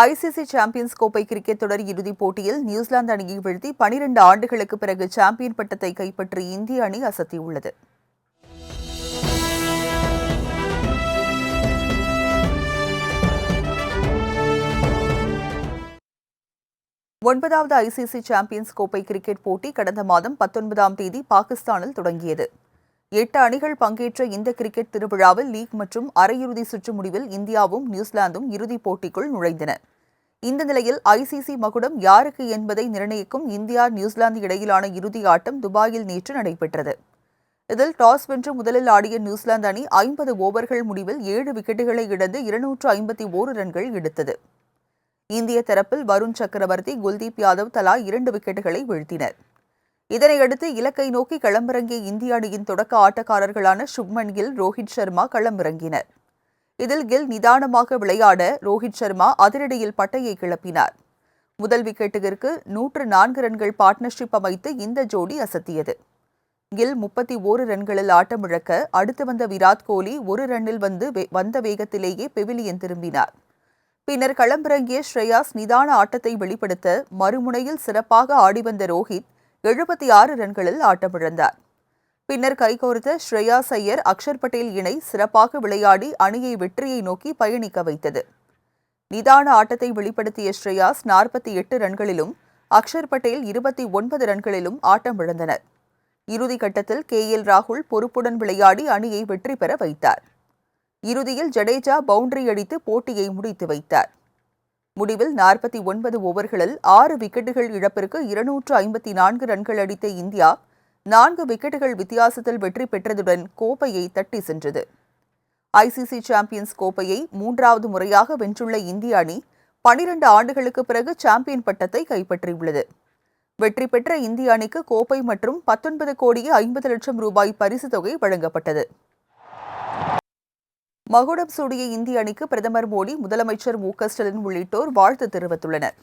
ICC champions கோப்பை cricket தொடர் இறுதிப் போட்டியில் நியூசிலாந்து அணியை வீழ்த்தி பனிரெண்டு ஆண்டுகளுக்கு பிறகு சாம்பியன் பட்டத்தை கைப்பற்றி இந்திய அணி அசத்தியுள்ளது. ஒன்பதாவது ஐசிசி சாம்பியன்ஸ் கோப்பை கிரிக்கெட் போட்டி கடந்த மாதம் பத்தொன்பதாம் தேதி பாகிஸ்தானில் தொடங்கியது. எட்டு அணிகள் பங்கேற்ற இந்த கிரிக்கெட் திருவிழாவில் லீக் மற்றும் அரையிறுதி சுற்று முடிவில் இந்தியாவும் நியூசிலாந்தும் இறுதிப் போட்டிக்குள் நுழைந்தன. இந்த நிலையில் ஐசிசி மகுடம் யாருக்கு என்பதை நிர்ணயிக்கும் இந்தியா நியூசிலாந்து இடையிலான இறுதி ஆட்டம் துபாயில் நேற்று நடைபெற்றது. இதில் டாஸ் வென்று முதலில் ஆடிய நியூசிலாந்து அணி ஐம்பது ஓவர்கள் முடிவில் ஏழு விக்கெட்டுகளை இழந்து இருநூற்று ஐம்பத்தி ஓரு ரன்கள் எடுத்தது. இந்திய தரப்பில் வருண் சக்கரவர்த்தி குல்தீப் யாதவ் தலா இரண்டு விக்கெட்டுகளை வீழ்த்தினர். இதனையடுத்து இலக்கை நோக்கி களமிறங்கிய இந்திய அணியின் தொடக்க ஆட்டக்காரர்களான சுப்மன் கில் ரோஹித் சர்மா களமிறங்கினர். இதில் கில் நிதானமாக விளையாட ரோஹித் சர்மா அதிரடியில் பட்டையை கிளப்பினார். முதல் விக்கெட்டிற்கு நூற்று நான்கு ரன்கள் பார்ட்னர்ஷிப் அமைத்து இந்த ஜோடி அசத்தியது. கில் முப்பத்தி ஓரு ரன்களில் ஆட்டமிழக்க அடுத்து வந்த விராட் கோலி ஒரு ரன்னில் வந்து வந்த வேகத்திலேயே பெவிலியன் திரும்பினார். பின்னர் களமிறங்கிய ஸ்ரேயாஸ் நிதான ஆட்டத்தை வெளிப்படுத்த மறுமுனையில் சிறப்பாக ஆடி வந்த ரோஹித் எழுபத்தி ஆறு ரன்களில் ஆட்டமிழந்தார் பின்னர் கைகோர்த்த ஸ்ரேயாஸ் ஐயர் அக்ஷர் பட்டேல் இணை சிறப்பாக விளையாடி அணியை வெற்றியை நோக்கி பயணிக்க வைத்தது. நிதான ஆட்டத்தை வெளிப்படுத்திய ஸ்ரேயாஸ் நாற்பத்தி எட்டு ரன்களிலும் அக்ஷர் பட்டேல் இருபத்தி ஒன்பது ரன்களிலும் ஆட்டமிழந்தனர் இறுதி கட்டத்தில் கே எல் ராகுல் பொறுப்புடன் விளையாடி அணியை வெற்றி பெற வைத்தார். இறுதியில் ஜடேஜா பவுண்டரி அடித்து போட்டியை முடித்து வைத்தார். முடிவில் நாற்பத்தி ஒன்பது ஓவர்களில் ஆறு விக்கெட்டுகள் இழப்பிற்கு இருநூற்று ஐம்பத்தி நான்கு ரன்கள் அடித்த இந்தியா நான்கு விக்கெட்டுகள் வித்தியாசத்தில் வெற்றி பெற்றதுடன் கோப்பையை தட்டி சென்றது. ஐசிசி சாம்பியன்ஸ் கோப்பையை மூன்றாவது முறையாக வென்றுள்ள இந்திய அணி பனிரண்டு ஆண்டுகளுக்கு பிறகு சாம்பியன் பட்டத்தை கைப்பற்றியுள்ளது. வெற்றி பெற்ற இந்திய அணிக்கு கோப்பை மற்றும் பத்தொன்பது கோடியே ஐம்பது லட்சம் ரூபாய் பரிசு தொகை வழங்கப்பட்டது. மகுடம் சூடிய இந்திய அணிக்கு பிரதமர் மோடி முதலமைச்சர் மு க ஸ்டாலின் உள்ளிட்டோர் வாழ்த்து தெரிவித்துள்ளனர்.